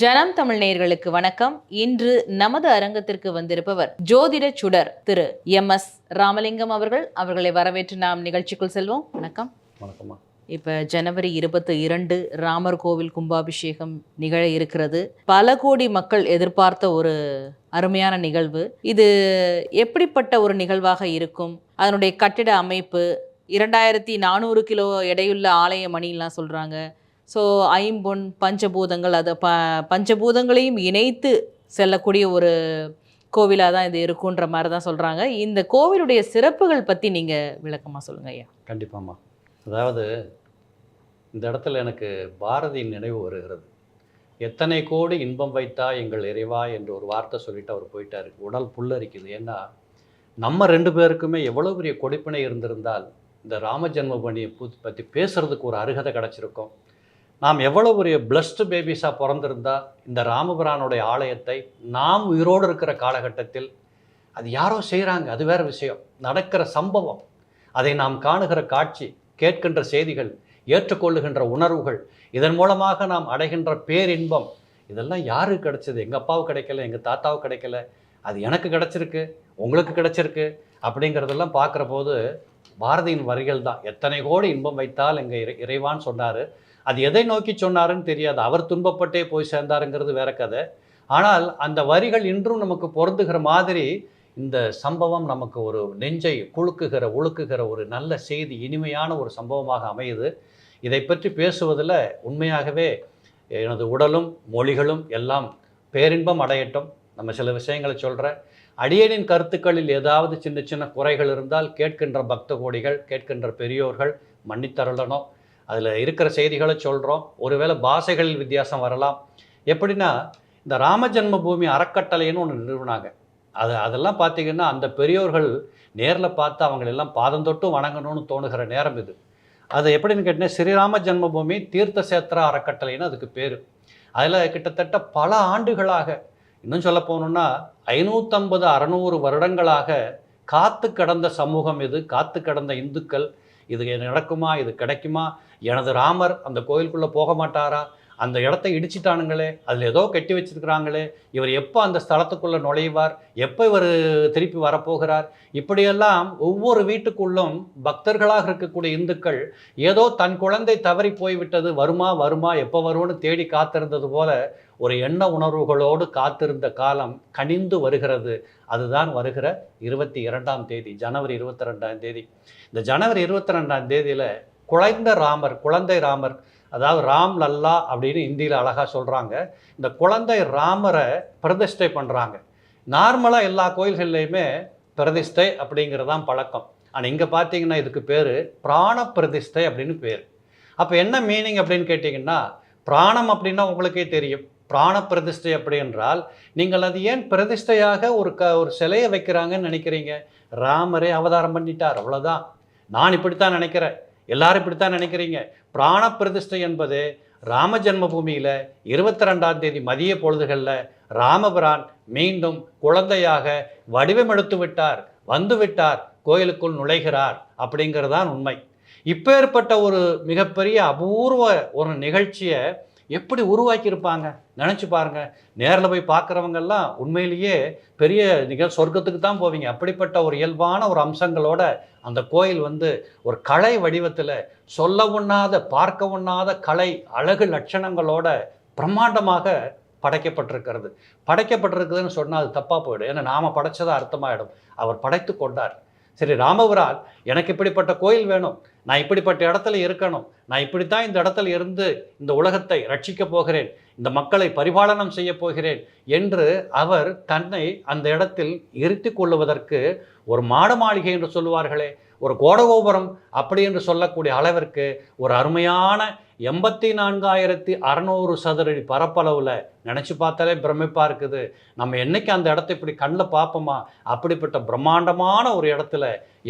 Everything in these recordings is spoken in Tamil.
ஜனம் தமிழ் நேயர்களுக்கு வணக்கம். இன்று நமது அரங்கத்திற்கு வந்திருப்பவர் ஜோதிட சுடர் திரு எம் எஸ் ராமலிங்கம் அவர்கள். அவர்களை வரவேற்று நாம் நிகழ்ச்சிக்குள் செல்வோம். வணக்கம். வணக்கம்மா. இப்போ ஜனவரி இருபத்தி இரண்டு ராமர் கோவில் கும்பாபிஷேகம் நிகழ இருக்கிறது. பல கோடி மக்கள் எதிர்பார்த்த ஒரு அருமையான நிகழ்வு. இது எப்படிப்பட்ட ஒரு நிகழ்வாக இருக்கும்? அதனுடைய கட்டிட அமைப்பு இரண்டாயிரத்தி நானூறு கிலோ எடையுள்ள ஆலய மணிலாம் சொல்கிறாங்க ஸோ ஐம்பொன் பஞ்சபூதங்கள் அதை ப பஞ்சபூதங்களையும் இணைத்து செல்லக்கூடிய ஒரு கோவிலாக தான் இது இருக்குன்ற மாதிரி தான் சொல்கிறாங்க இந்த கோவிலுடைய சிறப்புகள் பற்றி நீங்கள் விளக்கமாக சொல்லுங்கள் ஐயா. கண்டிப்பாம்மா. அதாவது இந்த இடத்துல எனக்கு பாரதியின் நினைவு வருகிறது. எத்தனை கோடி இன்பம் வைத்தா எங்கள் இறைவா என்று ஒரு வார்த்தை சொல்லிட்டு அவர் போயிட்டார். உடல் புல்லரிக்குது. ஏன்னா நம்ம ரெண்டு பேருக்குமே எவ்வளோ பெரிய கொடுப்பினை இருந்திருந்தால் இந்த ராம ஜென்மபணியை பற்றி பேசுகிறதுக்கு ஒரு அருகதை கிடச்சிருக்கும். நாம் எவ்வளோ பெரிய பிளஸ்டு பேபிஸாக பிறந்திருந்தா இந்த ராமபுரானுடைய ஆலயத்தை நாம் உயிரோடு இருக்கிற காலகட்டத்தில் அது யாரோ செய்கிறாங்க அது வேற விஷயம். நடக்கிற சம்பவம் அதை நாம் காணுகிற காட்சி கேட்கின்ற செய்திகள் ஏற்றுக்கொள்ளுகின்ற உணர்வுகள் இதன் மூலமாக நாம் அடைகின்ற பேரின்பம் இதெல்லாம் யாருக்கு கிடைச்சது? எங்கள் அப்பாவுக்கு கிடைக்கல எங்கள் தாத்தாவுக்கு கிடைக்கல. அது எனக்கு கிடைச்சிருக்கு உங்களுக்கு கிடைச்சிருக்கு அப்படிங்கிறதெல்லாம் பார்க்குற போது பாரதியின் வரிகள் தான். எத்தனை கோடி இன்பம் வைத்தால் எங்கள் இறை இறைவான்னு சொன்னார் அது எதை நோக்கி சொன்னாருன்னு தெரியாது. அவர் துன்பப்பட்டே போய் சேர்ந்தாருங்கிறது வேற கதை. ஆனால் அந்த வரிகள் இன்றும் நமக்கு பொருந்துகிற மாதிரி இந்த சம்பவம் நமக்கு ஒரு நெஞ்சை குலுக்குகிற ஒழுக்குகிற ஒரு நல்ல செய்தி இனிமையான ஒரு சம்பவமாக அமையுது. இதை பற்றி பேசுவதில் உண்மையாகவே எனது உடலும் மொழிகளும் எல்லாம் பேரின்பம் அடையட்டும். நம்ம சில விஷயங்களை சொல்கிறேன் அடியனின் கருத்துக்களில் ஏதாவது சின்ன சின்ன குறைகள் இருந்தால் கேட்கின்ற பக்த கோடிகள் கேட்கின்ற பெரியோர்கள் மன்னித்தருளணும். அதில் இருக்கிற செய்திகளை சொல்கிறோம் ஒருவேளை பாஷைகளில் வித்தியாசம் வரலாம். எப்படின்னா இந்த ராம ஜென்மபூமி அறக்கட்டளைன்னு ஒன்று நிறுவனாங்க. அது அதெல்லாம் பார்த்திங்கன்னா அந்த பெரியோர்கள் நேரில் பார்த்து அவங்களெல்லாம் பாதம் தொட்டு வணங்கணும்னு தோணுகிற நேரம் இது. அது எப்படின்னு கேட்டிங்கன்னா ஸ்ரீராம ஜென்மபூமி தீர்த்த சேத்திரா அறக்கட்டளைன்னு அதுக்கு பேர். அதில் கிட்டத்தட்ட பல ஆண்டுகளாக இன்னும் சொல்ல போகணுன்னா ஐநூற்றம்பது அறநூறு வருடங்களாக காத்து கடந்த சமூகம் இது காத்து கடந்த இந்துக்கள். இது நடக்குமா? இது கிடைக்குமா? எனது ராமர் அந்த கோயிலுக்குள்ளே போக மாட்டாரா? அந்த இடத்த இடிச்சிட்டானுங்களே அதில் ஏதோ கட்டி வச்சிருக்கிறாங்களே இவர் எப்போ அந்த ஸ்தலத்துக்குள்ளே நுழைவார்? எப்போ இவர் திருப்பி வரப்போகிறார்? இப்படியெல்லாம் ஒவ்வொரு வீட்டுக்குள்ளும் பக்தர்களாக இருக்கக்கூடிய இந்துக்கள் ஏதோ தன் குழந்தை தவறி போய்விட்டது வருமா வருமா எப்போ வரும்னு தேடி காத்திருந்தது போல ஒரு எண்ண உணர்வுகளோடு காத்திருந்த காலம் கனிந்து வருகிறது. அதுதான் வருகிற இருபத்தி இரண்டாம் தேதி ஜனவரி இருபத்தி ரெண்டாம் தேதி. இந்த ஜனவரி இருபத்தி ரெண்டாம் தேதியில் குழந்த ராமர் குழந்தை ராமர் அதாவது ராம் லல்லா அப்படின்னு இந்தியில் அழகாக சொல்கிறாங்க இந்த குழந்தை ராமரை பிரதிஷ்டை பண்ணுறாங்க நார்மலாக எல்லா கோயில்கள்லையுமே பிரதிஷ்டை அப்படிங்கிறதான் பழக்கம். ஆனால் இங்கே பார்த்தீங்கன்னா இதுக்கு பேர் பிராண பிரதிஷ்டை அப்படின்னு பேர். அப்போ என்ன மீனிங் அப்படின்னு கேட்டிங்கன்னா பிராணம் அப்படின்னா உங்களுக்கே தெரியும். பிராண பிரதிஷ்டை அப்படி என்றால் நீங்கள் அது ஏன் பிரதிஷ்டையாக ஒரு க ஒரு சிலையை வைக்கிறாங்கன்னு நினைக்கிறீங்க? ராமரே அவதாரம் பண்ணிட்டார் அவ்வளோதான் நான் இப்படித்தான் நினைக்கிறேன். எல்லாரும் இப்படித்தான் நினைக்கிறீங்க. பிராண பிரதிஷ்டை என்பது ராம ஜென்மபூமியில் இருபத்தி ரெண்டாம் தேதி மதிய பொழுதுகளில் ராமபிரான் மீண்டும் குழந்தையாக வடிவமெடுத்து விட்டார் வந்து விட்டார் கோயிலுக்குள் நுழைகிறார் அப்படிங்கிறதான் உண்மை. இப்பேற்பட்ட ஒரு மிகப்பெரிய அபூர்வ ஒரு நிகழ்ச்சியை எப்படி உருவாக்கியிருப்பாங்க? நினச்சி பாருங்க. நேரில் போய் பார்க்குறவங்கெல்லாம் உண்மையிலேயே பெரிய நிகழ் சொர்க்கத்துக்கு தான் போவீங்க. அப்படிப்பட்ட ஒரு இயல்பான ஒரு அம்சங்களோட அந்த கோயில் வந்து ஒரு கலை வடிவத்தில் சொல்ல உண்ணாத பார்க்க உண்ணாத கலை அழகு லட்சணங்களோட பிரம்மாண்டமாக படைக்கப்பட்டிருக்கிறது. படைக்கப்பட்டிருக்குதுன்னு சொன்னால் அது தப்பாக போயிடும். ஏன்னா நாம் படைச்சதா அர்த்தமாயிடும். அவர் படைத்து கொண்டார். சரி ராமபுரால் எனக்கு இப்படிப்பட்ட கோயில் வேணும். நான் இப்படிப்பட்ட இடத்துல இருக்கணும். நான் இப்படித்தான் இந்த இடத்துல இருந்து இந்த உலகத்தை ரட்சிக்கப் போகிறேன். இந்த மக்களை பரிபாலனம் செய்ய போகிறேன் என்று அவர் தன்னை அந்த இடத்தில் இருத்தி கொள்ளுவதற்கு ஒரு மாட மாளிகை என்று சொல்லுவார்களே ஒரு கோடகோபுரம் அப்படி என்று சொல்லக்கூடிய அளவிற்கு ஒரு அருமையான எண்பத்தி நான்காயிரத்தி அறநூறு சதுரடி பரப்பளவில் நினச்சி பார்த்தாலே பிரமிப்பாக இருக்குது. நம்ம என்னைக்கு அந்த இடத்த இப்படி கண்ணில் பார்ப்போமா? அப்படிப்பட்ட பிரம்மாண்டமான ஒரு இடத்துல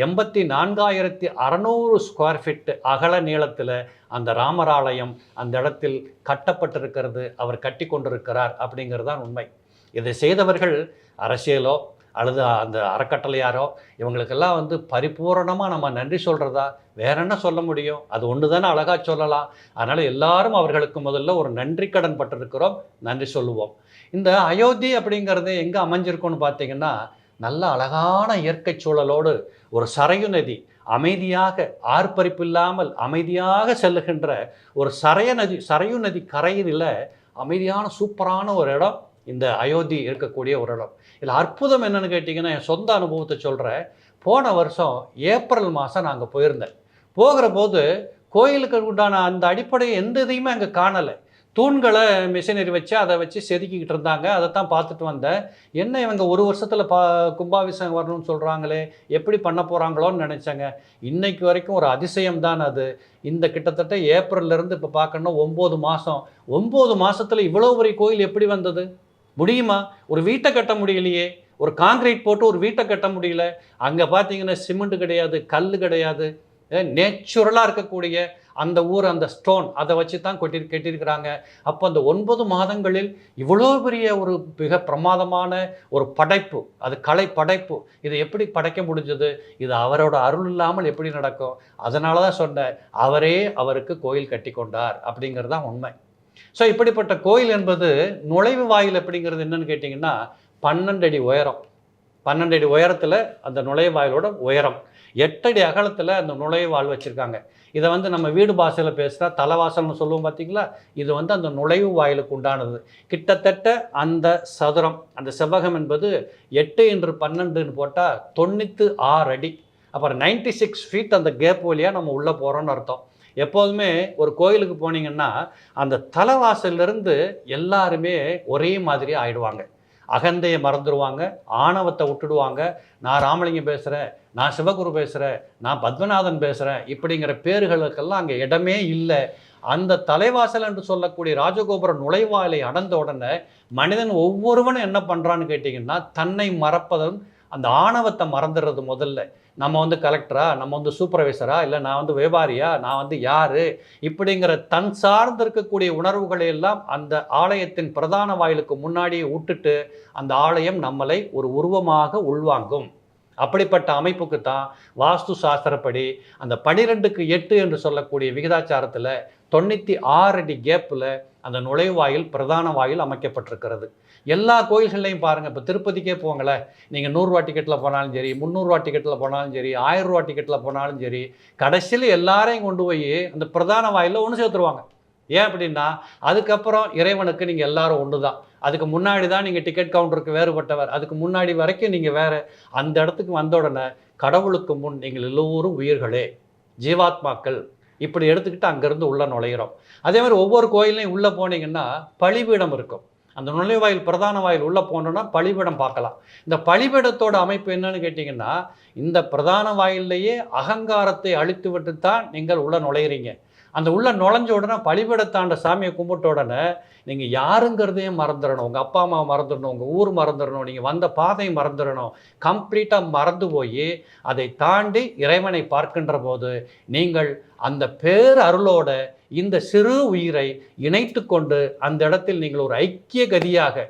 எண்பத்தி நான்காயிரத்தி அறநூறு ஸ்கொயர் ஃபீட் அகல நீளத்தில் அந்த ராமராலயம் அந்த இடத்தில் கட்டப்பட்டிருக்கிறது அவர் கட்டி கொண்டிருக்கிறார் அப்படிங்கிறது தான் உண்மை. இதை செய்தவர்கள் அரசியலோ அல்லது அந்த அறக்கட்டளையாரோ இவங்களுக்கெல்லாம் வந்து பரிபூரணமாக நம்ம நன்றி சொல்கிறதா வேற என்ன சொல்ல முடியும்? அது ஒன்று தானே அழகாக சொல்லலாம். அதனால் எல்லாரும் அவர்களுக்கு முதல்ல ஒரு நன்றி கடன் பட்டிருக்கிறோம். நன்றி சொல்லுவோம். இந்த அயோத்தி அப்படிங்கிறது எங்கே அமைஞ்சிருக்கோன்னு பார்த்தீங்கன்னா நல்ல அழகான இயற்கை சூழலோடு ஒரு சரையு நதி அமைதியாக ஆர்ப்பரிப்பு இல்லாமல் அமைதியாக செல்லுகின்ற ஒரு சரைய நதி சரையு நதி கரையில அமைதியான சூப்பரான ஒரு இடம் இந்த அயோத்தி இருக்கக்கூடிய ஒரு இடம் இதில் அற்புதம் என்னென்னு கேட்டிங்கன்னா என் சொந்த அனுபவத்தை சொல்கிறேன் போன வருஷம் ஏப்ரல் மாதம் நாங்கள் போயிருந்தேன். போகிற போது கோயிலுக்கு உண்டான அந்த அடிப்படை எந்த இதையுமே அங்கே காணலை. தூண்களை மிஷினரி வச்சு அதை வச்சு செதுக்கிக்கிட்டு இருந்தாங்க. அதை தான் பார்த்துட்டு வந்தேன். என்ன இவங்க ஒரு வருஷத்தில் பா கும்பாபிஷேகம் வரணும்னு சொல்கிறாங்களே எப்படி பண்ண போகிறாங்களோன்னு நினச்சாங்க. இன்னைக்கு வரைக்கும் ஒரு அதிசயம் தான் அது. இந்த கிட்டத்தட்ட ஏப்ரல்லேருந்து இப்போ பார்க்கணும் ஒம்பது மாதம் ஒம்பது மாதத்தில் இவ்வளோ பெரிய கோயில் எப்படி வந்தது? முடியுமா? ஒரு வீட்டை கட்ட முடியலையே. ஒரு காங்கிரீட் போட்டு ஒரு வீட்டை கட்ட முடியல. அங்கே பார்த்தீங்கன்னா சிமெண்ட் கிடையாது கல் கிடையாது. நேச்சுரலாக இருக்கக்கூடிய அந்த ஊர் அந்த ஸ்டோன் அதை வச்சு தான் கொட்டி கெட்டியிருக்கிறாங்க. அப்போ அந்த ஒன்பது மாதங்களில் இவ்வளோ பெரிய ஒரு மிக பிரமாதமான ஒரு படைப்பு அது கலை படைப்பு இதை எப்படி படைக்க முடிஞ்சது? இது அவரோட அருள் இல்லாமல் எப்படி நடக்கும்? அதனால தான் சொன்னேன் அவரே அவருக்கு கோயில் கட்டி கொண்டார் அப்படிங்கிறது தான் உண்மை. ஸோ இப்படிப்பட்ட கோயில் என்பது நுழைவு வாயில் அப்படிங்கிறது என்னன்னு கேட்டிங்கன்னா பன்னெண்டு அடி உயரம். பன்னெண்டு அடி உயரத்தில் அந்த நுழைவாயிலோட உயரம். எட்டடி அகலத்தில் அந்த நுழைவாள் வச்சுருக்காங்க. இதை வந்து நம்ம வீடு பாஷையில் பேசுகிறா தலைவாசல்னு சொல்லுவோம் பார்த்தீங்களா இது வந்து அந்த நுழைவு வாயிலுக்கு உண்டானது. கிட்டத்தட்ட அந்த சதுரம் அந்த செவ்வகம் என்பது எட்டு என்று பன்னெண்டுன்னு போட்டால் தொண்ணூற்று ஆறு அடி. அப்புறம் நைன்டி சிக்ஸ் ஃபீட் அந்த கேப் வழியாக நம்ம உள்ளே போகிறோன்னு அர்த்தம். எப்போதுமே ஒரு கோயிலுக்கு போனீங்கன்னா அந்த தலைவாசல்லேருந்து எல்லாருமே ஒரே மாதிரி ஆயிடுவாங்க. அகந்தையை மறந்துடுவாங்க ஆணவத்தை விட்டுடுவாங்க. நான் ராமலிங்கம் பேசுகிறேன் நான் சிவகுரு பேசுகிறேன் நான் பத்மநாதன் பேசுகிறேன் இப்படிங்கிற பேர்களுக்கெல்லாம் அங்கே இடமே இல்லை. அந்த தலைவாசல் என்று சொல்லக்கூடிய ராஜகோபுர நுழைவாயிலை அடைந்த உடனே மனிதன் ஒவ்வொருவனும் என்ன பண்ணுறான்னு கேட்டிங்கன்னா தன்னை மறப்பதும் அந்த ஆணவத்தை மறந்துடுறது முதல்ல. நம்ம வந்து கலெக்டரா நம்ம வந்து சூப்பர்வைசரா இல்லை நான் வந்து வியாபாரியா நான் வந்து யார்? இப்படிங்கிற தன் சார்ந்து இருக்கக்கூடிய உணர்வுகளை எல்லாம் அந்த ஆலயத்தின் பிரதான வாயிலுக்கு முன்னாடியே விட்டுட்டு அந்த ஆலயம் நம்மளை ஒரு உருவமாக உள்வாங்கும். அப்படிப்பட்ட அமைப்புக்கு தான் வாஸ்து சாஸ்திரப்படி அந்த பனிரெண்டுக்கு எட்டு என்று சொல்லக்கூடிய விகிதாச்சாரத்தில் தொண்ணூற்றி ஆறு அடி கேப்பில் அந்த நுழைவாயில் பிரதான வாயில் அமைக்கப்பட்டிருக்கிறது. எல்லா கோயில்கள்லையும் பாருங்கள் இப்போ திருப்பதிக்கே போங்களேன் நீங்கள் நூறுரூவா டிக்கெட்டில் போனாலும் சரி முந்நூறுரூவா டிக்கெட்டில் போனாலும் சரி ஆயிரம் ரூபா டிக்கெட்டில் போனாலும் சரி கடைசியில் எல்லாரையும் கொண்டு போய் அந்த பிரதான வாயிலில் ஒன்று சேர்த்துருவாங்க. ஏன் அப்படின்னா அதுக்கப்புறம் இறைவனுக்கு நீங்கள் எல்லாரும் ஒன்று தான் அதுக்கு முன்னாடி தான் நீங்கள் டிக்கெட் கவுண்டருக்கு வேறுபட்டவர். அதுக்கு முன்னாடி வரைக்கும் நீங்கள் வேறு. அந்த இடத்துக்கு வந்த உடனே கடவுளுக்கு முன் நீங்கள் எல்லோரும் உயிர்களே ஜீவாத்மாக்கள். இப்படி எடுத்துக்கிட்டு அங்கேருந்து உள்ளே நுழையிறோம். அதே மாதிரி ஒவ்வொரு கோயிலையும் உள்ளே போனீங்கன்னா பழிபீடம் இருக்கும். அந்த நுழைவாயில் பிரதான வாயில் உள்ளே போனோன்னா பழிபடம் பார்க்கலாம். இந்த பழிபடத்தோட அமைப்பு என்னன்னு கேட்டிங்கன்னா இந்த பிரதான வாயிலேயே அகங்காரத்தை அழித்து விட்டு தான் நீங்கள் உள்ளே நுழையிறீங்க. அந்த உள்ள நுழைஞ்ச உடனே பழிபடத்தாண்ட சாமியை கும்பிட்ட உடனே நீங்கள் யாருங்கிறதையும் மறந்துடணும். உங்கள் அப்பா அம்மா மறந்துடணும். உங்கள் ஊர் மறந்துடணும். நீங்கள் வந்த பாதை மறந்துடணும். கம்ப்ளீட்டாக மறந்து போய் அதை தாண்டி இறைவனை பார்க்கின்ற போது நீங்கள் அந்த பேர் அருளோட இந்த சிறு உயிரை இணைத்து கொண்டு அந்த இடத்தில் நீங்கள் ஒரு ஐக்கிய கதியாக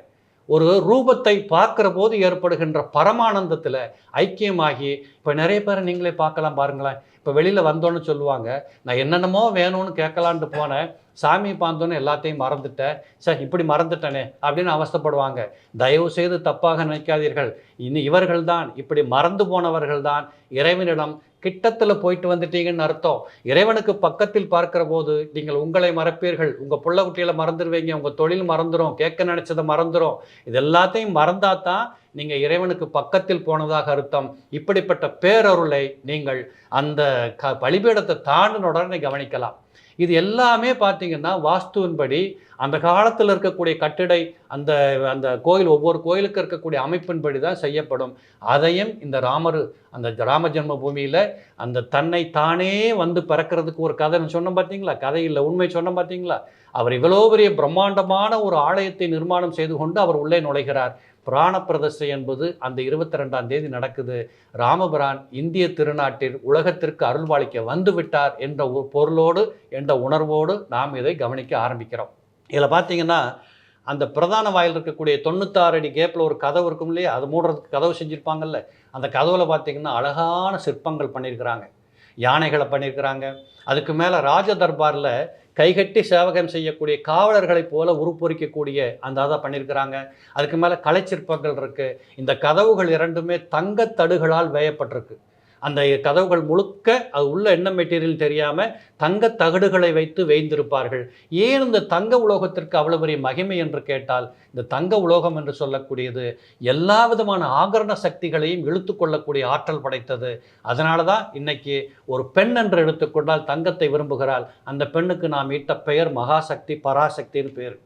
ஒரு ரூபத்தை பார்க்குற போது ஏற்படுகின்ற பரமானந்தத்தில் ஐக்கியமாகி இப்போ நிறைய பேரை நீங்களே பார்க்கலாம் பாருங்களேன். இப்போ வெளியில் வந்தோன்னு சொல்லுவாங்க நான் என்னென்னமோ வேணும்னு கேட்கலான்ட்டு போனேன். சாமி பார்த்தோன்னு எல்லாத்தையும் மறந்துட்டேன் சார் இப்படி மறந்துட்டேனே அப்படின்னு அவஸ்தப்படுவாங்க. தயவு செய்து தப்பாக நினைக்காதீர்கள். இனி இவர்கள்தான் இப்படி மறந்து போனவர்கள் தான் இறைவனிடம் கிட்டத்தில் போயிட்டு வந்துட்டீங்கன்னு அர்த்தம். இறைவனுக்கு பக்கத்தில் பார்க்கிற போது நீங்கள் உங்களை மறப்பீர்கள். உங்கள் புள்ள குட்டியில் மறந்துடுவீங்க உங்கள் தொழில் மறந்துடும் கேட்க நினச்சதை மறந்துடும் இது எல்லாத்தையும் மறந்தால் தான் நீங்கள் இறைவனுக்கு பக்கத்தில் போனதாக அர்த்தம். இப்படிப்பட்ட பேரருளை நீங்கள் அந்த க பலிபீடத்தை தாண்டின உடனே கவனிக்கலாம். இது எல்லாமே பார்த்தீங்கன்னா வாஸ்துவின்படி அந்த காலத்தில் இருக்கக்கூடிய கட்டிடை அந்த அந்த கோயில் ஒவ்வொரு கோயிலுக்கு இருக்கக்கூடிய அமைப்பின்படி தான் செய்யப்படும். அதையும் இந்த ராமர் அந்த ராம ஜென்ம பூமியில் அந்த தன்னை தானே வந்து பிறக்கிறதுக்கு ஒரு கதைன்னு சொன்னோம் பார்த்தீங்களா? கதை இல்லை உண்மை சொன்னோம் பார்த்தீங்களா? அவர் இவ்வளோ பெரிய பிரம்மாண்டமான ஒரு ஆலயத்தை நிர்மாணம் செய்து கொண்டு அவர் உள்ளே நுழைகிறார். புராண என்பது அந்த இருபத்தி ரெண்டாம் தேதி நடக்குது. ராமபிரான் இந்திய திருநாட்டில் உலகத்திற்கு அருள்வாளிக்க வந்துவிட்டார் என்ற ஒரு பொருளோடு என்ற உணர்வோடு நாம் இதை கவனிக்க ஆரம்பிக்கிறோம். இதில் பார்த்தீங்கன்னா அந்த பிரதான வாயில் இருக்கக்கூடிய தொண்ணூத்தாறு அடி கேப்பில் ஒரு கதவு இருக்கும் இல்லையா? அது மூடுறதுக்கு கதவு செஞ்சுருப்பாங்கல்ல? அந்த கதவுல பார்த்தீங்கன்னா அழகான சிற்பங்கள் பண்ணியிருக்கிறாங்க. யானைகளை பண்ணியிருக்கிறாங்க. அதுக்கு மேலே ராஜ தர்பாரில் கைகட்டி சேவகம் செய்யக்கூடிய காவலர்களைப் போல உருப்பொறிக்கக்கூடிய அந்த அதை பண்ணியிருக்கிறாங்க அதுக்கு மேலே கலைச்சிற்பங்கள் இருக்குது இந்த கதவுகள் இரண்டுமே தங்கத் தடுகளால் வேயப்பட்டிருக்கு. அந்த கதவுகள் முழுக்க அது உள்ள என்ன மெட்டீரியல் தெரியாமல் தங்கத் தகடுகளை வைத்து வேய்ந்திருப்பார்கள். ஏன் இந்த தங்க உலோகத்திற்கு அவ்வளவு பெரிய மகிமை என்று கேட்டால் இந்த தங்க உலோகம் என்று சொல்லக்கூடியது எல்லா விதமான ஆகரண சக்திகளையும் இழுத்து கொள்ளக்கூடிய ஆற்றல் படைத்தது. அதனால தான் இன்னைக்கு ஒரு பெண் என்று எடுத்துக்கொண்டால் தங்கத்தை விரும்புகிறாள். அந்த பெண்ணுக்கு நாம் இட்ட பெயர் மகாசக்தி பராசக்தின்னு பேர்.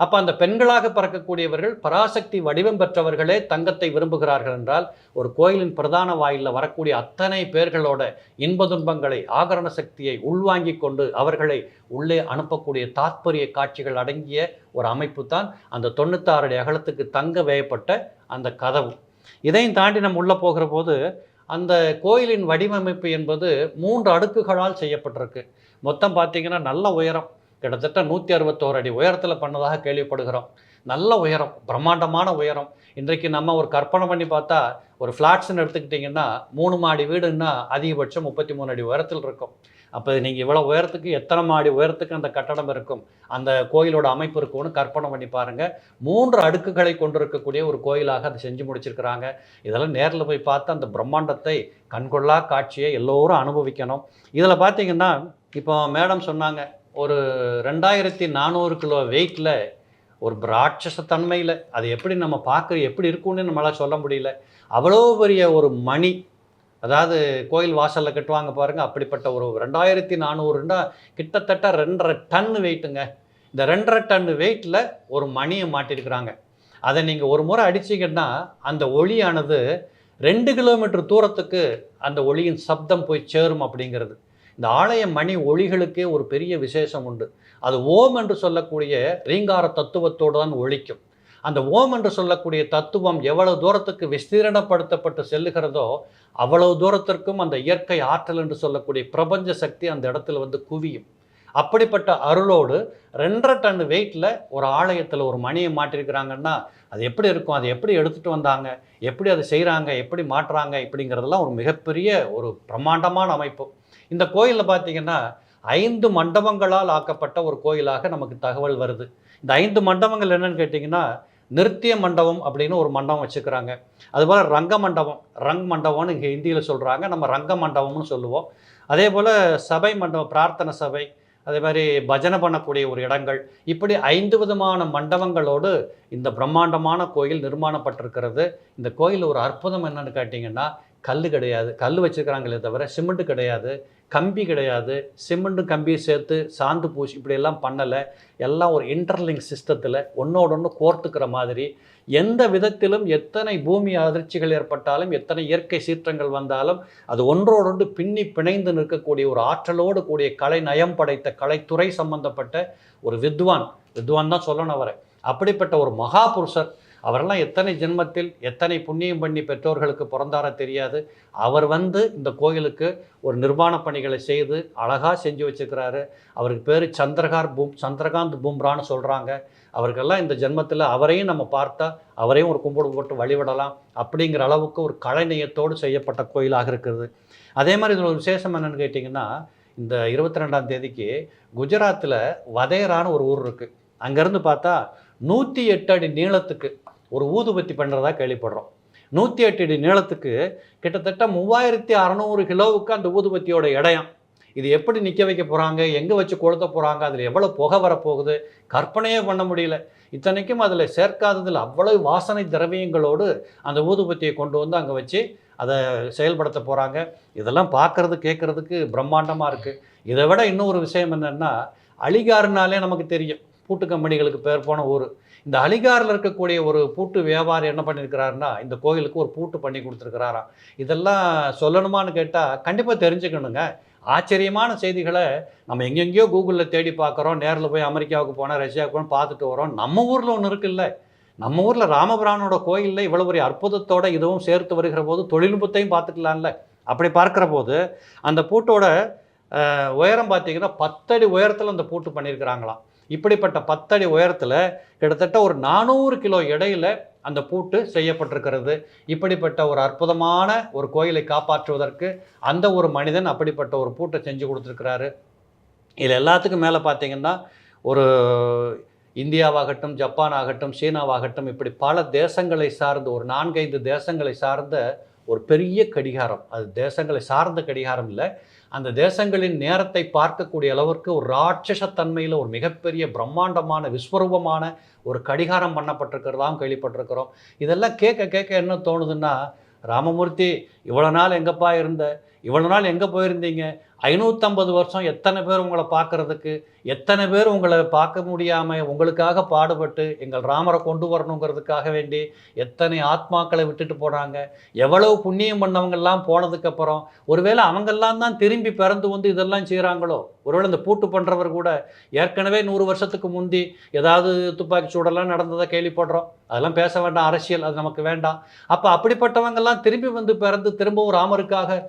அப்போ அந்த பெண்களாக பறக்கக்கூடியவர்கள் பராசக்தி வடிவம் பெற்றவர்களே தங்கத்தை விரும்புகிறார்கள் என்றால் ஒரு கோயிலின் பிரதான வாயிலில் வரக்கூடிய அத்தனை பேர்களோட இன்ப துன்பங்களை ஆகரண சக்தியை உள்வாங்கிக் கொண்டு அவர்களை உள்ளே அனுப்பக்கூடிய தாத்பரிய காட்சிகள் அடங்கிய ஒரு அமைப்பு தான் அந்த தொண்ணூத்தாறு அடி அகலத்துக்கு தங்க வேயப்பட்ட அந்த கதவு. இதையும் தாண்டி நம்ம உள்ளே போகிற போது அந்த கோயிலின் வடிவமைப்பு என்பது மூன்று அடுக்குகளால் செய்யப்பட்டிருக்கு. மொத்தம் பார்த்தீங்கன்னா நல்ல உயரம். கிட்டத்தட்ட நூற்றி அறுபத்தோரு அடி உயரத்தில் பண்ணதாக கேள்விப்படுகிறோம். நல்ல உயரம் பிரம்மாண்டமான உயரம். இன்றைக்கு நம்ம ஒரு கற்பனை பண்ணி பார்த்தா ஒரு ஃப்ளாட்ஸ்னு எடுத்துக்கிட்டிங்கன்னா மூணு மாடி வீடுன்னா அதிகபட்சம் முப்பத்தி மூணு அடி உயரத்தில் இருக்கும். அப்போ நீங்கள் இவ்வளோ உயரத்துக்கு எத்தனை மாடி உயரத்துக்கு அந்த கட்டடம் இருக்கும்? அந்த கோயிலோட அமைப்பு இருக்கும்னு கற்பனை பண்ணி பாருங்கள் மூன்று அடுக்குகளை கொண்டிருக்கக்கூடிய ஒரு கோயிலாக அதை செஞ்சு முடிச்சிருக்கிறாங்க. இதெல்லாம் நேரில் போய் பார்த்து அந்த பிரம்மாண்டத்தை கண்கொள்ளா காட்சியை எல்லோரும் அனுபவிக்கணும். இதில் பார்த்தீங்கன்னா இப்போ மேடம் சொன்னாங்க ஒரு ரெண்டாயிரத்தி நானூறு கிலோ வெயிட்டில் ஒரு ராட்சச தன்மையில் அது எப்படி நம்ம பார்க்குற எப்படி இருக்கும்னு நம்மளால் சொல்ல முடியல. அவ்வளோ பெரிய ஒரு மணி அதாவது கோயில் வாசலில் கட்டுவாங்க பாருங்கள் அப்படிப்பட்ட ஒரு ரெண்டாயிரத்தி நானூறுண்டா கிட்டத்தட்ட ரெண்டரை டன் வெயிட்டுங்க. இந்த ரெண்டரை டன் வெயிட்டில் ஒரு மணியை மாட்டிருக்கிறாங்க. அதை நீங்கள் ஒரு முறை அடிச்சிங்கன்னா அந்த ஒளியானது ரெண்டு கிலோமீட்டர் தூரத்துக்கு அந்த ஒளியின் சப்தம் போய் சேரும் அப்படிங்கிறது. இந்த ஆலய மணி ஒளிகளுக்கே ஒரு பெரிய விசேஷம் உண்டு. அது ஓம் என்று சொல்லக்கூடிய ரீங்கார தத்துவத்தோடு தான் ஒழிக்கும் அந்த ஓம் என்று சொல்லக்கூடிய தத்துவம் எவ்வளவு தூரத்துக்கு விஸ்தீரணப்படுத்தப்பட்டு செல்லுகிறதோ அவ்வளவு தூரத்திற்கும் அந்த இயற்கை ஆற்றல் என்று சொல்லக்கூடிய பிரபஞ்ச சக்தி அந்த இடத்துல வந்து குவியும். அப்படிப்பட்ட அருளோடு ரெண்டரை டன் வெயிட்டில் ஒரு ஆலயத்தில் ஒரு மணியை மாட்டிருக்கிறாங்கன்னா அது எப்படி இருக்கும்? அதை எப்படி எடுத்துகிட்டு வந்தாங்க? எப்படி அதை செய்கிறாங்க எப்படி மாட்டுறாங்க இப்படிங்கிறதெல்லாம் ஒரு மிகப்பெரிய ஒரு பிரம்மாண்டமான அமைப்பு. இந்த கோயிலில் பார்த்தீங்கன்னா ஐந்து மண்டபங்களால் ஆக்கப்பட்ட ஒரு கோயிலாக நமக்கு தகவல் வருது. இந்த ஐந்து மண்டபங்கள் என்னன்னு கேட்டிங்கன்னா நிருத்திய மண்டபம் அப்படின்னு ஒரு மண்டபம் வச்சுக்கிறாங்க. அதுபோல் ரங்க மண்டபம் ரங் மண்டபம்னு இங்கே ஹிந்தியில் சொல்கிறாங்க நம்ம ரங்க மண்டபம்னு சொல்லுவோம். அதே போல் சபை மண்டபம் பிரார்த்தனை சபை அதே மாதிரி பஜனை பண்ணக்கூடிய ஒரு இடங்கள். இப்படி ஐந்து விதமான மண்டபங்களோடு இந்த பிரம்மாண்டமான கோயில் நிர்மாணப்பட்டிருக்கிறது. இந்த கோயில் ஒரு அற்புதம் என்னன்னு கேட்டிங்கன்னா கல் கிடையாது. கல் வச்சுருக்கிறாங்களே தவிர சிமெண்ட்டு கிடையாது. கம்பி கிடையாது. சிமெண்ட்டும் கம்பியை சேர்த்து சாந்து பூசி இப்படியெல்லாம் பண்ணலை. எல்லாம் ஒரு இன்டர்லிங்க் சிஸ்டத்தில் ஒன்றோட ஒன்று கோர்த்துக்கிற மாதிரி எந்த விதத்திலும் எத்தனை பூமி அதிர்ச்சிகள் ஏற்பட்டாலும் எத்தனை இயற்கை சீற்றங்கள் வந்தாலும் அது ஒன்றோடொன்று பின்னி பிணைந்து நிற்கக்கூடிய ஒரு ஆற்றலோடு கூடிய கலை நயம் படைத்த கலைத்துறை சம்பந்தப்பட்ட ஒரு வித்வான். வித்வான் தான் சொல்லணும் அவரை. அப்படிப்பட்ட ஒரு மகாபுருஷர் அவரெல்லாம் எத்தனை ஜென்மத்தில் எத்தனை புண்ணியம் பண்ணி பெற்றோர்களுக்கு பிறந்தார தெரியாது. அவர் வந்து இந்த கோயிலுக்கு ஒரு நிர்மாண பணிகளை செய்து அழகாக செஞ்சு வச்சுக்கிறாரு. அவருக்கு பேர் சந்திரகார் பூம் சந்திரகாந்த் பூம்ரான்னு சொல்கிறாங்க அவருக்கெல்லாம் இந்த ஜென்மத்தில் அவரையும் நம்ம பார்த்தா அவரையும் ஒரு கும்பிடு போட்டு வழிவிடலாம் அப்படிங்கிற அளவுக்கு ஒரு கலைநயத்தோடு செய்யப்பட்ட கோயிலாக இருக்கிறது அதே மாதிரி இதில் ஒரு விசேஷம் என்னென்னு கேட்டிங்கன்னா இந்த இருபத்தி ரெண்டாம் தேதிக்கு குஜராத்தில் வதேரான்னு ஒரு ஊர் இருக்குது அங்கேருந்து பார்த்தா நூற்றி எட்டு அடி நீளத்துக்கு ஒரு ஊதுபத்தி பண்ணுறதா கேள்விப்படுறோம். நூற்றி எட்டு அடி நீளத்துக்கு கிட்டத்தட்ட மூவாயிரத்தி அறநூறு கிலோவுக்கு அந்த ஊதுபத்தியோட இடையம். இது எப்படி நிற்க வைக்க போகிறாங்க எங்கே வச்சு கொளுத்த போகிறாங்க அதில் எவ்வளோ புகை வரப்போகுது? கற்பனையே பண்ண முடியல. இத்தனைக்கும் அதில் சேர்க்காததில் அவ்வளவு வாசனை திரவியங்களோடு அந்த ஊதுபத்தியை கொண்டு வந்து அங்கே வச்சு அதை செயல்படுத்த போகிறாங்க இதெல்லாம் பார்க்குறது கேட்குறதுக்கு பிரம்மாண்டமாக இருக்குது இதை விட இன்னொரு விஷயம் என்னென்னா அலிகாருனாலே நமக்கு தெரியும். பூட்டு கம்பெனிகளுக்கு பேர் போன ஊர். இந்த அலிகாரில் இருக்கக்கூடிய ஒரு பூட்டு வியாபாரி என்ன பண்ணியிருக்கிறாருன்னா இந்த கோயிலுக்கு ஒரு பூட்டு பண்ணி கொடுத்துருக்கிறாராம் இதெல்லாம் சொல்லணுமான்னு கேட்டால் கண்டிப்பாக தெரிஞ்சுக்கணுங்க. ஆச்சரியமான செய்திகளை நம்ம எங்கெங்கேயோ கூகுளில் தேடி பார்க்குறோம் நேரில் போய் அமெரிக்காவுக்கு போனால் ரஷ்யாவுக்கு போனால் பார்த்துட்டு வரோம் நம்ம ஊரில் ஒன்று இருக்குல்ல. நம்ம ஊரில் ராமபிரானோட கோயிலில் இவ்வளோ பெரிய அற்புதத்தோட இதுவும் சேர்த்து வருகிற போது தொழில்நுட்பத்தையும் பார்த்துக்கலாம்ல. அப்படி பார்க்குற போது அந்த பூட்டோட உயரம் பார்த்தீங்கன்னா பத்தடி உயரத்தில் அந்த பூட்டு பண்ணியிருக்கிறாங்களாம். இப்படிப்பட்ட பத்தடி உயரத்தில் கிட்டத்தட்ட ஒரு நானூறு கிலோ எடையில் அந்த பூட்டு செய்யப்பட்டிருக்கிறது. இப்படிப்பட்ட ஒரு அற்புதமான ஒரு கோயிலை காப்பாற்றுவதற்கு அந்த ஒரு மனிதன் அப்படிப்பட்ட ஒரு பூட்டை செஞ்சு கொடுத்துருக்கிறாரு. இதில் எல்லாத்துக்கும் மேலே பார்த்தீங்கன்னா ஒரு இந்தியாவாகட்டும் ஜப்பான் ஆகட்டும் சீனாவாகட்டும் இப்படி பல தேசங்களை சார்ந்த ஒரு நான்கைந்து தேசங்களை சார்ந்த ஒரு பெரிய கடிகாரம். அது தேசங்களை சார்ந்த கடிகாரம் இல்லை. அந்த தேசங்களின் நேரத்தை பார்க்கக்கூடிய அளவிற்கு ஒரு ராட்சசத்தன்மையில் ஒரு மிகப்பெரிய பிரம்மாண்டமான விஸ்வரூபமான ஒரு கடிகாரம் பண்ணப்பட்டிருக்கிறதாம் கேள்விப்பட்டிருக்கிறோம். இதெல்லாம் கேட்க கேட்க என்ன தோணுதுன்னா ராமமூர்த்தி இவ்வளோ நாள் எங்கப்பா இருந்த? இவ்வளோ நாள் எங்கே போயிருந்தீங்க? ஐநூற்றம்பது வருஷம் எத்தனை பேர் உங்களை பார்க்கறதுக்கு? எத்தனை பேர் உங்களை பார்க்க முடியாமல் உங்களுக்காக பாடுபட்டு எங்கள் ராமரை கொண்டு வரணுங்கிறதுக்காக வேண்டி எத்தனை ஆத்மாக்களை விட்டுட்டு போனாங்க? எவ்வளவு புண்ணியம் பண்ணவங்கெல்லாம் போனதுக்கப்புறம் ஒருவேளை அவங்கெல்லாம் தான் திரும்பி பிறந்து வந்து இதெல்லாம் செய்கிறாங்களோ ஒருவேளை இந்த பூட்டு பண்ணுறவர் கூட ஏற்கனவே நூறு வருஷத்துக்கு முந்தி ஏதாவது துப்பாக்கி சூடெல்லாம் நடந்ததை கேள்விப்படுறோம். அதெல்லாம் பேச வேண்டாம் அரசியல் அது நமக்கு வேண்டாம். அப்போ அப்படிப்பட்டவங்கெல்லாம் திரும்பி வந்து பிறந்து திரும்பவும் ராமருக்காக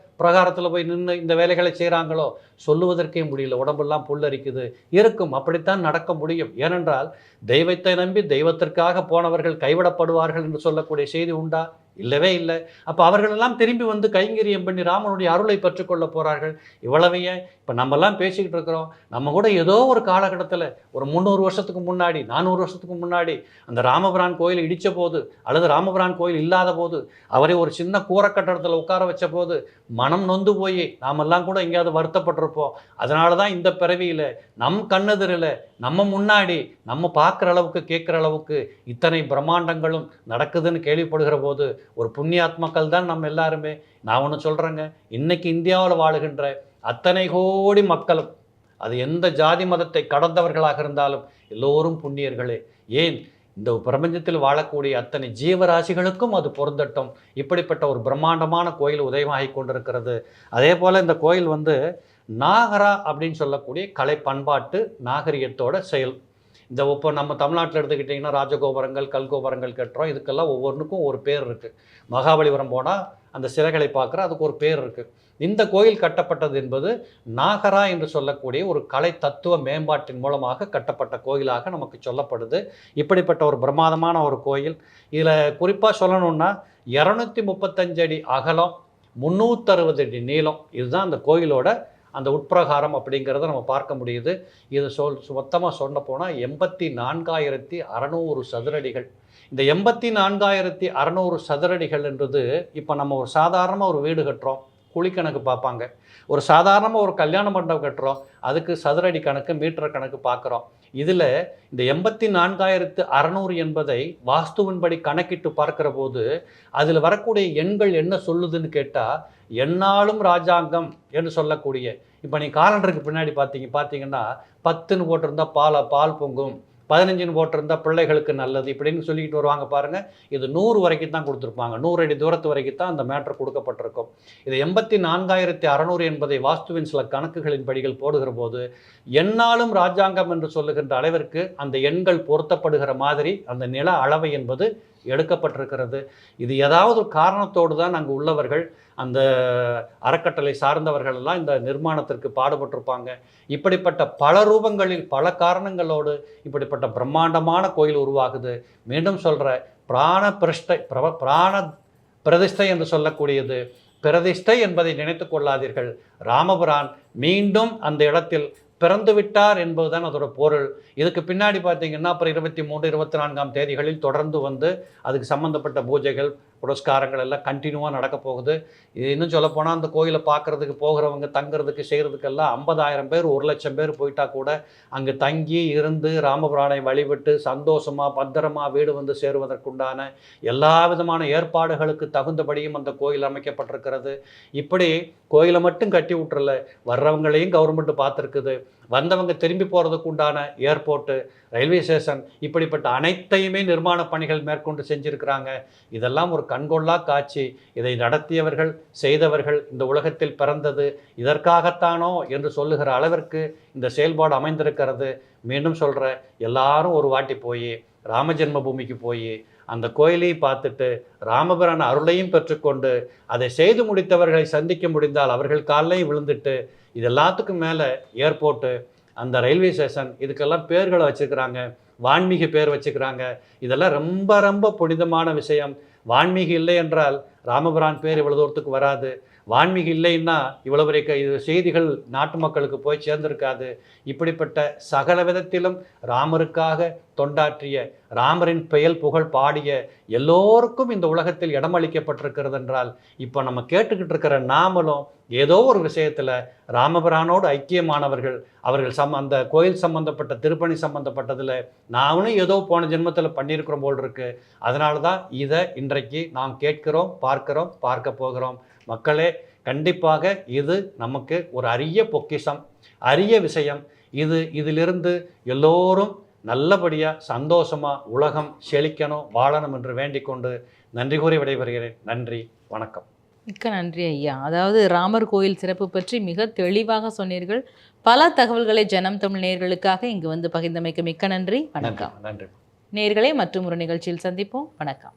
கூடாரத்தில் போய் நின்று இந்த வேலைகளை செய்கிறாங்களோ சொல்லுவதற்கே முடியல. உடம்பெல்லாம் புல்லரிக்குது. இருக்கும். அப்படித்தான் நடக்க முடியும். ஏனென்றால் தெய்வத்தை நம்பி தெய்வத்திற்காக போனவர்கள் கைவிடப்படுவார்கள் என்று சொல்லக்கூடிய செய்தி உண்டா? இல்லவே இல்லை. அப்போ அவர்களெல்லாம் திரும்பி வந்து கைங்கரியம் பண்ணி ராமனுடைய அருளை பெற்றுக்கொள்ள போகிறார்கள் இவ்வளவையே இப்போ நம்மெல்லாம் பேசிக்கிட்டு இருக்கிறோம். நம்ம கூட ஏதோ ஒரு காலகட்டத்தில் ஒரு முந்நூறு வருஷத்துக்கு முன்னாடி நானூறு வருஷத்துக்கு முன்னாடி அந்த ராமபிரான் கோயில் இடித்த போது அல்லது ராமபிரான் கோயில் இல்லாத போது அவரை ஒரு சின்ன கூரை கட்டடத்தில் உட்கார வச்ச போது மனம் நொந்து போய் நாமெல்லாம் கூட எங்கேயாவது வருத்தப்பட்டிருப்போம். அதனால தான் இந்த பிறவியில் நம் கண்ணெதிரில் நம்ம முன்னாடி நம்ம பார்க்குற அளவுக்கு கேட்குற அளவுக்கு இத்தனை பிரம்மாண்டங்களும் நடக்குதுன்னு கேள்விப்படுகிற போது ஒரு புண்ணியாத்மக்கள் தான் நம்ம எல்லாருமே. நான் ஒன்று சொல்கிறேங்க இன்றைக்கி இந்தியாவில் வாழுகின்ற அத்தனை கோடி மக்களும் அது எந்த ஜாதி மதத்தை கடந்தவர்களாக இருந்தாலும் எல்லோரும் புண்ணியர்களே. ஏன்? இந்த பிரபஞ்சத்தில் வாழக்கூடிய அத்தனை ஜீவராசிகளுக்கும் அது பொருந்தட்டும். இப்படிப்பட்ட ஒரு பிரம்மாண்டமான கோயில் உதயமாகி கொண்டிருக்கிறது. அதே போல் இந்த கோயில் வந்து நாகரா அப்படின்னு சொல்லக்கூடிய கலை பண்பாட்டு நாகரிகத்தோட செயல். இந்த இப்போ நம்ம தமிழ்நாட்டில் எடுத்துக்கிட்டிங்கன்னா ராஜகோபுரங்கள் கல்கோபுரங்கள் கட்டுறோம் இதுக்கெல்லாம் ஒவ்வொன்றுக்கும் ஒரு பேர் இருக்குது மகாபலிபுரம் போனால் அந்த சிலைகளை பார்க்குற அதுக்கு ஒரு பேர் இருக்குது இந்த கோயில் கட்டப்பட்டது என்பது நாகரா என்று சொல்லக்கூடிய ஒரு கலை தத்துவ மேம்பாட்டின் மூலமாக கட்டப்பட்ட கோயிலாக நமக்கு சொல்லப்படுது. இப்படிப்பட்ட ஒரு பிரமாதமான ஒரு கோயில். இதில் குறிப்பாக சொல்லணும்னா இரநூத்தி முப்பத்தஞ்சு அடி அகலம் முந்நூற்றறுபது அடி நீளம். இதுதான் அந்த கோயிலோட அந்த உட்பிரகாரம் அப்படிங்கிறத நம்ம பார்க்க முடியுது. இது சொல் மொத்தமாக சொன்ன போனால் எண்பத்தி நான்காயிரத்தி அறநூறு சதுரடிகள். இந்த எண்பத்தி நான்காயிரத்தி அறநூறு சதுரடிகள் என்றது இப்போ நம்ம ஒரு சாதாரணமாக ஒரு வீடு கட்டுறோம். குழிக்கணக்கு பார்ப்பாங்க. ஒரு சாதாரணமாக ஒரு கல்யாண மண்டபம் கட்டுறோம். அதுக்கு சதுரடி கணக்கு மீட்டர் கணக்கு பார்க்குறோம். இதில் இந்த எண்பத்தி நான்காயிரத்து அறநூறு என்பதை வாஸ்துவின்படி கணக்கிட்டு பார்க்குற போது அதில் வரக்கூடிய எண்கள் என்ன சொல்லுதுன்னு கேட்டால் என்னாலும் ராஜாங்கம் என்று சொல்லக்கூடிய. இப்போ நீ காலண்டருக்கு பின்னாடி பார்த்தீங்க பார்த்தீங்கன்னா பத்துன்னு போட்டிருந்தா பால் பால் பொங்கும். பதினஞ்சுன்னு போட்டிருந்தா பிள்ளைகளுக்கு நல்லது இப்படின்னு சொல்லிக்கிட்டு வருவாங்க பாருங்கள் இது நூறு வரைக்கும் தான் கொடுத்துருப்பாங்க. நூறு அடி தூரத்து வரைக்கும் தான் அந்த மேட்ரு கொடுக்கப்பட்டிருக்கும். இது எண்பத்தி நான்காயிரத்தி அறநூறு என்பதை வாஸ்துவின் சில கணக்குகளின் படிகள் போடுகிற போது எண்ணாலும் ராஜாங்கம் என்று சொல்லுகின்ற அளவிற்கு அந்த எண்கள் பொருத்தப்படுகிற மாதிரி அந்த நில அளவை என்பது எடுக்கப்பட்டிருக்கிறது. இது ஏதாவது ஒரு காரணத்தோடு தான் அங்கே உள்ளவர்கள் அந்த அறக்கட்டளை சார்ந்தவர்கள் எல்லாம் இந்த நிர்மாணத்திற்கு பாடுபட்டிருப்பாங்க. இப்படிப்பட்ட பல ரூபங்களில் பல காரணங்களோடு இப்படிப்பட்ட பிரம்மாண்டமான கோயில் உருவாகுது. மீண்டும் சொல்கிற பிராண பிரஷ்டை பிரப பிராண பிரதிஷ்டை என்று சொல்லக்கூடியது. பிரதிஷ்டை என்பதை நினைத்து கொள்ளாதீர்கள். ராமபுரான் மீண்டும் அந்த இடத்தில் பிறந்து விட்டார் என்பதுதான் அதோட பொருள். இதுக்கு பின்னாடி பார்த்தீங்கன்னா அப்புறம் இருபத்தி மூன்று இருபத்தி நான்காம் தேதிகளில் தொடர்ந்து வந்து அதுக்கு சம்மந்தப்பட்ட பூஜைகள் புரஸ்காரங்கள் எல்லாம் கண்டினியூவாக நடக்க போகுது. இது இன்னும் சொல்லப்போனால் அந்த கோயிலை பார்க்குறதுக்கு போகிறவங்க தங்குறதுக்கு செய்கிறதுக்கெல்லாம் ஐம்பதாயிரம் பேர் ஒரு லட்சம் பேர் போயிட்டா கூட அங்கே தங்கி இருந்து ராமபுராணை வழிபட்டு சந்தோஷமாக பத்திரமா வீடு வந்து சேருவதற்குண்டான எல்லா விதமான ஏற்பாடுகளுக்கு தகுந்தபடியும் அந்த கோயில் அமைக்கப்பட்டிருக்கிறது. இப்படி கோயிலை மட்டும் கட்டி விட்டுறல வர்றவங்களையும் கவர்மெண்ட் பார்த்துருக்குது. வந்தவங்க திரும்பி போகிறதுக்கு உண்டான ஏர்போர்ட்டு ரயில்வே ஸ்டேஷன் இப்படிப்பட்ட அனைத்தையுமே நிர்மாண பணிகள் மேற்கொண்டு செஞ்சுருக்கிறாங்க. இதெல்லாம் ஒரு கண்கொள்ளா காட்சி. இதை நடத்தியவர்கள் செய்தவர்கள் இந்த உலகத்தில் பிறந்தது. இதற்காகத்தானோ என்று சொல்லுகிற அளவிற்கு இந்த செயல்பாடு அமைந்திருக்கிறது. மீண்டும் சொல்கிற எல்லாரும் ஒரு வாட்டி போய் ராமஜென்ம பூமிக்கு போய் அந்த கோயிலை பார்த்துட்டு ராமபிரான் அருளையும் பெற்றுக்கொண்டு அதை செய்து முடித்தவர்களை சந்திக்க முடிந்தால் அவர்கள் காலையும் விழுந்துட்டு இது எல்லாத்துக்கும் மேலே ஏர்போர்ட்டு அந்த ரயில்வே ஸ்டேஷன் இதுக்கெல்லாம் பேர்களை வச்சுருக்கிறாங்க வான்மீகி பேர் வச்சுக்கிறாங்க இதெல்லாம் ரொம்ப ரொம்ப புனிதமான விஷயம். வான்மீகி இல்லை என்றால் ராமபிரான் பேர் இவ்வளோ தூரத்துக்கு வராது. வான்மீகி இல்லைன்னா இவ்வளவு பெரிய க- இது செய்திகள் நாட்டு மக்களுக்கு போய் சேர்ந்திருக்காது. இப்படிப்பட்ட சகல விதத்திலும் ராமருக்காக தொண்டாற்றிய ராமரின் பெயல் புகழ் பாடிய எல்லோருக்கும் இந்த உலகத்தில் இடமளிக்கப்பட்டிருக்கிறது என்றால் இப்போ நம்ம கேட்டுக்கிட்டு இருக்கிற நாமளும் ஏதோ ஒரு விஷயத்தில் ராமபிரானோடு ஐக்கியமானவர்கள் அவர்கள் சம் அந்த கோயில் சம்பந்தப்பட்ட திருப்பணி சம்பந்தப்பட்டதில் நானும் ஏதோ போன ஜென்மத்தில் பண்ணியிருக்கிறோம் போல் இருக்கு. அதனால தான் இதை இன்றைக்கு நாம் கேட்கிறோம் பார்க்கிறோம் பார்க்க போகிறோம். மக்களே கண்டிப்பாக இது நமக்கு ஒரு அரிய பொக்கிஷம் அரிய விஷயம். இது இதிலிருந்து எல்லோரும் நல்லபடியாக சந்தோஷமாக உலகம் செழிக்கணும் வாழணும் என்று வேண்டிக் கொண்டு நன்றி கூறி விடைபெறுகிறேன். நன்றி வணக்கம். மிக்க நன்றி ஐயா. அதாவது ராமர் கோயில் சிறப்பு பற்றி மிக தெளிவாக சொன்னீர்கள். பல தகவல்களை ஜனம் தமிழ் நேயர்களுக்காக இங்கு வந்து பகிர்ந்தமைக்கு மிக்க நன்றி. வணக்கம். நன்றி. நேயர்களே மற்றும் ஒரு நிகழ்ச்சியில் சந்திப்போம். வணக்கம்.